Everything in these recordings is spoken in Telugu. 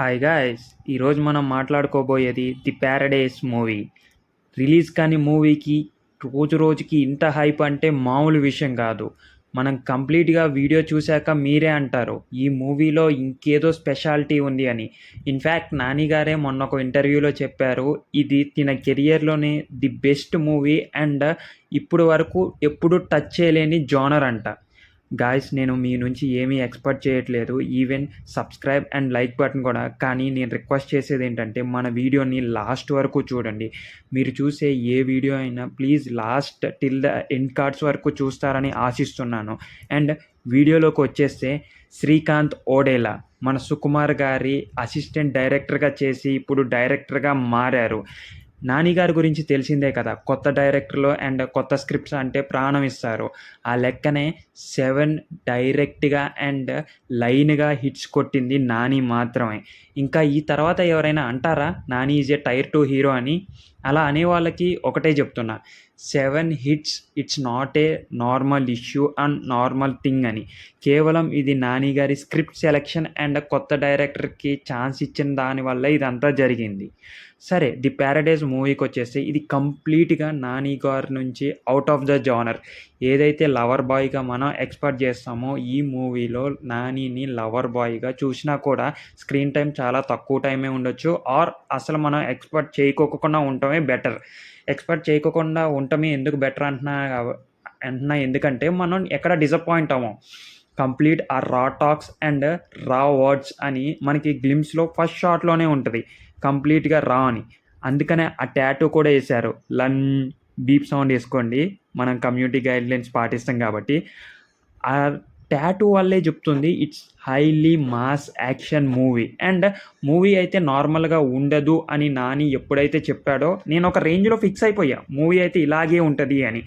హాయ్ గాయ్స్ ఈరోజు మనం మాట్లాడుకోబోయేది ది ప్యారడైస్ మూవీ రిలీజ్ కాని మూవీకి రోజు రోజుకి ఇంత హైప్ అంటే మామూలు విషయం కాదు. మనం కంప్లీట్గా వీడియో చూశాక మీరే అంటారు ఈ మూవీలో ఇంకేదో స్పెషాలిటీ ఉంది అని. ఇన్ఫ్యాక్ట్ నాని గారే మొన్న ఒక ఇంటర్వ్యూలో చెప్పారు ఇది తిన కెరియర్లోనే ది బెస్ట్ మూవీ అండ్ ఇప్పుడు వరకు ఎప్పుడు టచ్ చేయలేని జోనర్ అంట. గాయస్ నేను మీ నుంచి ఏమీ ఎక్స్పెక్ట్ చేయట్లేదు. Even subscribe and like button కూడా. కానీ నేను రిక్వెస్ట్ చేసేది ఏంటంటే మన వీడియోని లాస్ట్ వరకు చూడండి. మీరు చూసే ఏ వీడియో అయినా please last till the end cards వరకు చూస్తారని ఆశిస్తున్నాను. అండ్ వీడియోలోకి వచ్చేస్తే శ్రీకాంత్ ఓడేలా మన సుకుమార్ గారి అసిస్టెంట్ డైరెక్టర్గా చేసి ఇప్పుడు డైరెక్టర్గా మారారు. నాని గారి గురించి తెలిసిందే కదా. కొత్త డైరెక్టర్లు అండ్ కొత్త స్క్రిప్ట్స్ అంటే ప్రాణం ఇస్తారు. ఆ లెక్కనే సెవెన్ డైరెక్ట్గా అండ్ లైన్గా హిట్స్ కొట్టింది నాని మాత్రమే. ఇంకా ఈ తర్వాత ఎవరైనా అంటారా Nani is a tier two hero అని? అలా అనే వాళ్ళకి ఒకటే చెప్తున్నా. Seven hits it's not a normal issue and normal thing అని. కేవలం ఇది నాని గారి స్క్రిప్ట్ సెలెక్షన్ అండ్ కొత్త డైరెక్టర్కి ఛాన్స్ ఇచ్చిన దానివల్ల ఇదంతా జరిగింది. సరే ది ప్యారడైజ్ మూవీకి వచ్చేస్తే ఇది కంప్లీట్గా నాని గారి నుంచి అవుట్ ఆఫ్ ద జానర్. ఏదైతే లవర్ బాయ్గా మనం ఎక్స్పెక్ట్ చేస్తామో ఈ మూవీలో నానిని లవర్ బాయ్గా చూసినా కూడా స్క్రీన్ టైం చాలా తక్కువ టైమే ఉండొచ్చు. ఆర్ అసలు మనం ఎక్స్పెక్ట్ చేయకోకుండా ఉండటమే బెటర్. ఎక్స్పెక్ట్ చేయకోకుండా ఉండటమే ఎందుకు బెటర్ అంటున్నా అంటున్నా ఎందుకంటే మనం ఎక్కడ డిసప్పాయింట్ అవ్వం. కంప్లీట్ ఆ రా టాక్స్ అండ్ రా వర్డ్స్ అని మనకి గ్లిమ్స్లో ఫస్ట్ షాట్లోనే ఉంటుంది. కంప్లీట్గా రా అని అందుకనే ఆ ట్యాటూ కూడా వేశారు. లన్ బీప్ సౌండ్ వేసుకోండి. మనం కమ్యూనిటీ గైడ్లైన్స్ పాటిస్తాం కాబట్టి. ఆ ట్యాటూ వల్లే చెప్తుంది it's highly mass action movie. And movie అయితే నార్మల్గా ఉండదు అని నాని ఎప్పుడైతే చెప్పాడో నేను ఒక రేంజ్లో ఫిక్స్ అయిపోయా. మూవీ అయితే ఇలాగే ఉంటుంది అని.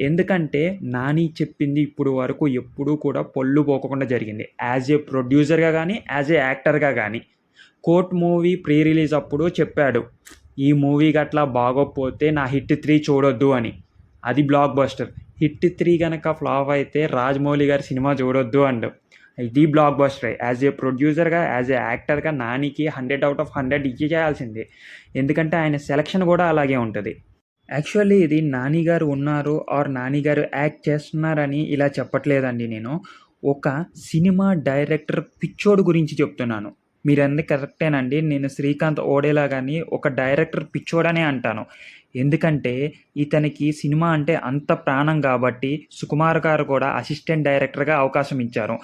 ఎందుకంటే నాని చెప్పింది ఇప్పుడు వరకు ఎప్పుడూ కూడా పొల్లు పోకుండా జరిగింది. యాజ్ ఏ ప్రొడ్యూసర్గా కానీ యాజ్ ఏ యాక్టర్గా కానీ కోర్ట్ మూవీ ప్రీ రిలీజ్ అప్పుడు చెప్పాడు ఈ మూవీ గట్లా బాగోకపోతే నా హిట్ త్రీ చూడొద్దు అని. అది బ్లాక్ బస్టర్. హిట్ త్రీ కనుక ఫ్లాప్ అయితే రాజమౌళి గారి సినిమా చూడొద్దు అండ్. ఇది బ్లాక్ బస్టర్. యాజ్ ఏ ప్రొడ్యూసర్గా యాజ్ ఏ యాక్టర్గా నానికి హండ్రెడ్ అవుట్ ఆఫ్ హండ్రెడ్ ఇచ్చేయాల్సిందే. ఎందుకంటే ఆయన సెలక్షన్ కూడా అలాగే ఉంటుంది. యాక్చువల్లీ ఇది నాని గారు ఉన్నారు ఆర్ నాని గారు యాక్ట్ చేస్తున్నారని ఇలా చెప్పట్లేదండి నేను. ఒక సినిమా డైరెక్టర్ పిచ్చోడు గురించి చెప్తున్నాను. మీరన్నీ కరెక్టేనండి. నేను శ్రీకాంత్ ఓడేలా కానీ ఒక డైరెక్టర్ పిచ్చోడనే అంటాను. ఎందుకంటే ఇతనికి సినిమా అంటే అంత ప్రాణం కాబట్టి సుకుమార్ గారు కూడా అసిస్టెంట్ డైరెక్టర్గా అవకాశం ఇచ్చారు.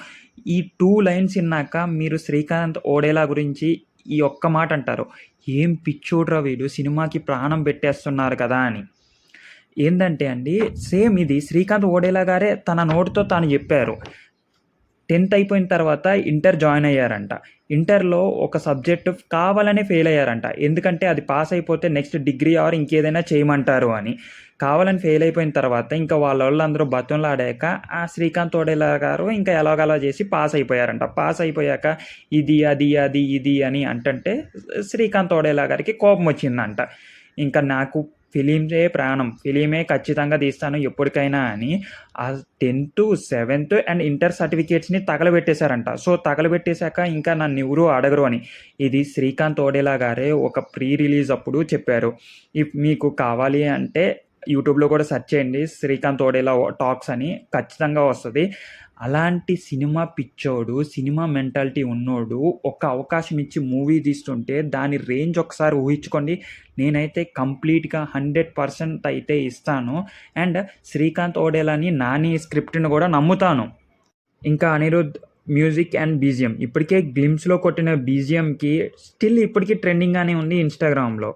ఈ టూ లైన్స్ విన్నాక మీరు శ్రీకాంత్ ఓడేలా గురించి ఈ ఒక్క మాట అంటారు. ఏం పిచ్చోడ్రా వీడు? సినిమాకి ప్రాణం పెట్టేస్తున్నారు కదా అని. ఏంటంటే అండి సేమ్ ఇది శ్రీకాంత్ ఓడేలా గారే తన నోటితో తాను చెప్పారు. టెన్త్ అయిపోయిన తర్వాత ఇంటర్ జాయిన్ అయ్యారంట. ఇంటర్లో ఒక సబ్జెక్టు కావాలనే ఫెయిల్ అయ్యారంట. ఎందుకంటే అది పాస్ అయిపోతే నెక్స్ట్ డిగ్రీ ఆర్ ఇంకేదైనా చేయమంటారు అని. కావాలని ఫెయిల్ అయిపోయిన తర్వాత ఇంకా వాళ్ళ వాళ్ళందరూ బతంలాడాక ఆ శ్రీకాంత్ తోడేలా గారు ఇంకా ఎలాగలా చేసి పాస్ అయిపోయారంట. పాస్ అయిపోయాక ఇది అది అది ఇది అని అంటుంటే శ్రీకాంత్ తోడేలా గారికి కోపం వచ్చిందంట. ఇంకా నాకు ఫిలింసే ప్రాణం. ఫిలిమే ఖచ్చితంగా తీస్తాను ఎప్పటికైనా అని. ఆ టెన్త్ సెవెంత్ అండ్ ఇంటర్ సర్టిఫికేట్స్ని తగలబెట్టేశారంట. సో తగలబెట్టేశాక ఇంకా నన్ను ఎవరు అడగరు అని. ఇది శ్రీకాంత్ ఓడేలా గారే ఒక ప్రీ రిలీజ్ అప్పుడు చెప్పారు. ఇఫ్ మీకు కావాలి అంటే యూట్యూబ్లో కూడా సెర్చ్ చేయండి. శ్రీకాంత్ ఓడేలా టాక్స్ అని ఖచ్చితంగా వస్తుంది. అలాంటి సినిమా పిచ్చోడు సినిమా మెంటాలిటీ ఉన్నోడు ఒక అవకాశం ఇచ్చి మూవీ తీస్తుంటే దాని రేంజ్ ఒకసారి ఊహించుకోండి. నేనైతే కంప్లీట్గా హండ్రెడ్ పర్సెంట్ అయితే ఇస్తాను. అండ్ శ్రీకాంత్ ఓడేలాని నాని స్క్రిప్ట్ని కూడా నమ్ముతాను. ఇంకా అనిరుద్ మ్యూజిక్ అండ్ బీజిఎం. ఇప్పటికే గ్లిమ్స్లో కొట్టిన బీజిఎంకి స్టిల్ ఇప్పటికీ ట్రెండింగ్గానే ఉంది ఇన్స్టాగ్రామ్లో.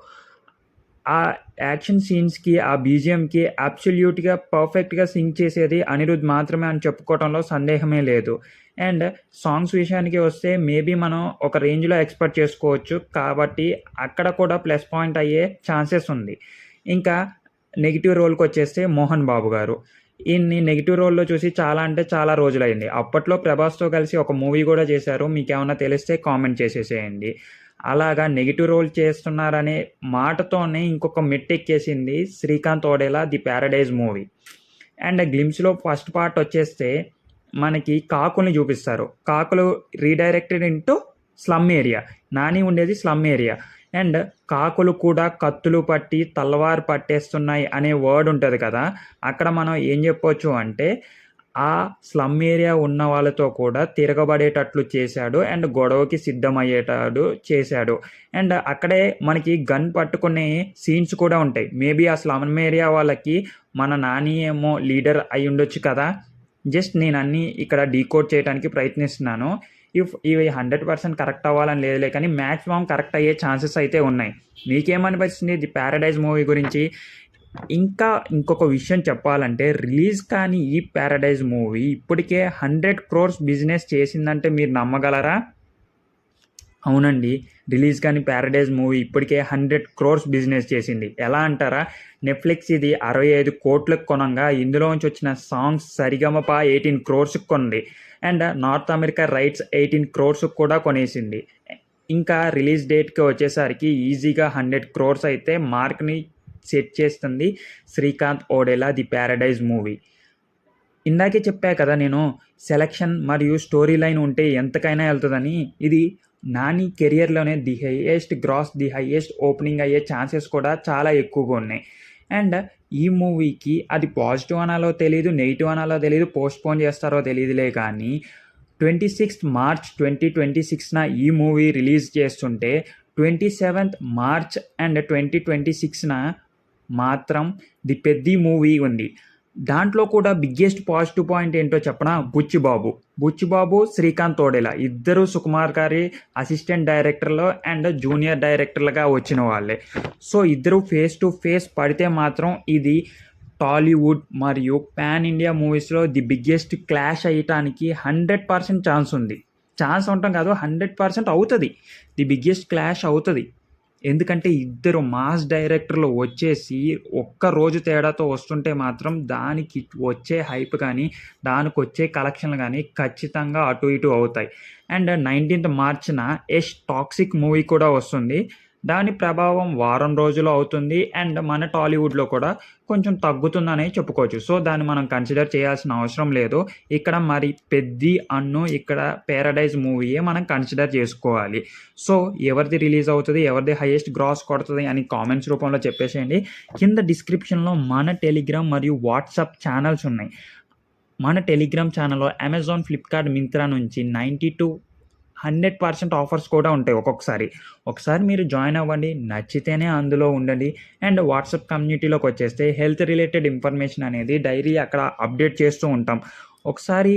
ఆ యాక్షన్ సీన్స్కి ఆ బీజిఎంకి అబ్సల్యూట్గా పర్ఫెక్ట్గా సింగ్ చేసేది అనిరుద్ మాత్రమే అని చెప్పుకోవడంలో సందేహమే లేదు. అండ్ సాంగ్స్ విషయానికి వస్తే మేబీ మనం ఒక రేంజ్లో ఎక్స్పెక్ట్ చేసుకోవచ్చు. కాబట్టి అక్కడ కూడా ప్లస్ పాయింట్ అయ్యే ఛాన్సెస్ ఉంది. ఇంకా నెగిటివ్ రోల్కి వచ్చేస్తే మోహన్ బాబు గారు. ఈయన్ని నెగిటివ్ రోల్లో చూసి చాలా అంటే చాలా రోజులైంది. అప్పట్లో ప్రభాస్తో కలిసి ఒక మూవీ కూడా చేశారు. మీకు ఏమైనా తెలిస్తే కామెంట్ చేసేసేయండి. అలాగా నెగిటివ్ రోల్ చేస్తున్నారనే మాటతోనే ఇంకొక మెట్టెక్కేసింది Srikanth Odela the Paradise movie. And గ్లిమ్స్లో first part వచ్చేస్తే మనకి కాకుల్ని చూపిస్తారు. కాకులు redirected into slum area. Nani ఉండేది స్లమ్ ఏరియా. అండ్ కాకులు కూడా కత్తులు పట్టి తలవారు పట్టేస్తున్నాయి అనే వర్డ్ ఉంటుంది కదా. అక్కడ మనం ఏం చెప్పొచ్చు అంటే ఆ స్లమ్ ఏరియా ఉన్న వాళ్ళతో కూడా తిరగబడేటట్లు చేశాడు అండ్ గొడవకి సిద్ధమయ్యేటాడు చేశాడు. అండ్ అక్కడే మనకి గన్ పట్టుకునే సీన్స్ కూడా ఉంటాయి. మేబీ ఆ స్లమ్ ఏరియా వాళ్ళకి మన నాని ఏమో లీడర్ అయి ఉండొచ్చు కదా. జస్ట్ నేను అన్నీ ఇక్కడ డీకోడ్ చేయడానికి ప్రయత్నిస్తున్నాను. ఇఫ్ ఇవి హండ్రెడ్ పర్సెంట్ కరెక్ట్ అవ్వాలని లేదులే కానీ మ్యాక్సిమం కరెక్ట్ అయ్యే ఛాన్సెస్ అయితే ఉన్నాయి. మీకేమనిపిస్తుంది? ది ప్యారడైజ్ మూవీ గురించి ఇంకా ఇంకొక విషయం చెప్పాలంటే రిలీజ్ కానీ ఈ ప్యారడైజ్ మూవీ ఇప్పటికే హండ్రెడ్ క్రోర్స్ బిజినెస్ చేసిందంటే మీరు నమ్మగలరా? అవునండి. రిలీజ్ కానీ ప్యారడైజ్ మూవీ ఇప్పటికే హండ్రెడ్ క్రోర్స్ బిజినెస్ చేసింది. ఎలా అంటారా? నెట్ఫ్లిక్స్ ఇది అరవై ఐదు కోట్లకు కొనంగా ఇందులోంచి వచ్చిన సాంగ్స్ సరిగమప ఎయిటీన్ క్రోర్స్కి కొంది and North America rights eighteen క్రోర్స్కి కూడా కొనేసింది. ఇంకా రిలీజ్ డేట్కి వచ్చేసరికి ఈజీగా హండ్రెడ్ క్రోర్స్ అయితే మార్క్ని సెట్ చేస్తుంది Srikanth Odela the Paradise movie. ఇందాకే చెప్పా కదా నేను సెలక్షన్ మరియు స్టోరీ లైన్ ఉంటే ఎంతకైనా వెళ్తుందని. ఇది Nani కెరియర్లోనే the highest gross the highest opening అయ్యే ఛాన్సెస్ కూడా చాలా ఎక్కువగా ఉన్నాయి. అండ్ ఈ మూవీకి అది పాజిటివ్ అనాలో తెలియదు నెగిటివ్ అనాలో తెలియదు పోస్ట్పోన్ చేస్తారో తెలియదులే కానీ twenty sixth March twenty twenty సిక్స్న ఈ మూవీ రిలీజ్ చేస్తుంటే twenty seventh March and twenty twenty సిక్స్న మాత్రం ది పెద్ది మూవీ ఉంది. దాంట్లో కూడా బిగ్గెస్ట్ పాజిటివ్ పాయింట్ ఏంటో చెప్పనా? బుచ్చిబాబు బుచ్చిబాబు శ్రీకాంత్ తోడేలా. ఇద్దరు సుకుమార్ గారి అసిస్టెంట్ డైరెక్టర్లు అండ్ జూనియర్ డైరెక్టర్లుగా వచ్చిన వాళ్ళే. సో ఇద్దరు ఫేస్ టు ఫేస్ పడితే మాత్రం ఇది టాలీవుడ్ మరియు పాన్ ఇండియా మూవీస్లో ది బిగ్గెస్ట్ క్లాష్ అయ్యటానికి హండ్రెడ్ పర్సెంట్ ఛాన్స్ ఉంది. ఛాన్స్ ఉండటం కాదు హండ్రెడ్ పర్సెంట్ అవుతుంది. ది బిగ్గెస్ట్ క్లాష్ అవుతుంది. ఎందుకంటే ఇద్దరు మాస్ డైరెక్టర్లు వచ్చేసి ఒక్క రోజు తేడాతో వస్తుంటే మాత్రం దానికి వచ్చే హైప్ కానీ దానికి వచ్చే కలెక్షన్లు కానీ ఖచ్చితంగా అటు ఇటు అవుతాయి. అండ్ నైన్టీన్త్ మార్చిన ఎస్ టాక్సిక్ మూవీ కూడా వస్తుంది. దాని ప్రభావం వారం రోజులు అవుతుంది అండ్ మన టాలీవుడ్లో కూడా కొంచెం తగ్గుతుందనే చెప్పుకోవచ్చు. సో దాన్ని మనం కన్సిడర్ చేయాల్సిన అవసరం లేదు. ఇక్కడ మరి పెద్ది అన్ను ఇక్కడ పారడైజ్ మూవీయే మనం కన్సిడర్ చేసుకోవాలి. సో ఎవరిది రిలీజ్ అవుతుంది ఎవరిది హైయెస్ట్ గ్రాస్ కొడుతుంది అని కామెంట్స్ రూపంలో చెప్పేసేయండి. కింద డిస్క్రిప్షన్లో మన టెలిగ్రామ్ మరియు వాట్సాప్ ఛానల్స్ ఉన్నాయి. మన టెలిగ్రామ్ ఛానల్లో అమెజాన్ ఫ్లిప్కార్ట్ మింత్రా నుంచి ninety to hundred percent offers కూడా ఉంటాయి ఒక్కొక్కసారి. ఒకసారి మీరు జాయిన్ అవ్వండి నచ్చితేనే అందులో ఉండండి. అండ్ వాట్సాప్ కమ్యూనిటీలోకి వచ్చేస్తే హెల్త్ రిలేటెడ్ ఇన్ఫర్మేషన్ అనేది డైలీ అక్కడ అప్డేట్ చేస్తూ ఉంటాం. ఒకసారి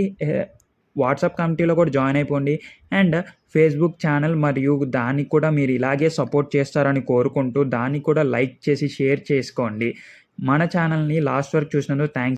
వాట్సాప్ కమిటీలో కూడా జాయిన్ అయిపోండి. అండ్ ఫేస్బుక్ ఛానల్ మరియు దానికి కూడా మీరు ఇలాగే సపోర్ట్ చేస్తారని కోరుకుంటూ దాన్ని కూడా లైక్ చేసి షేర్ చేసుకోండి. మన ఛానల్ని లాస్ట్ వరకు చూసినందుకు థ్యాంక్స్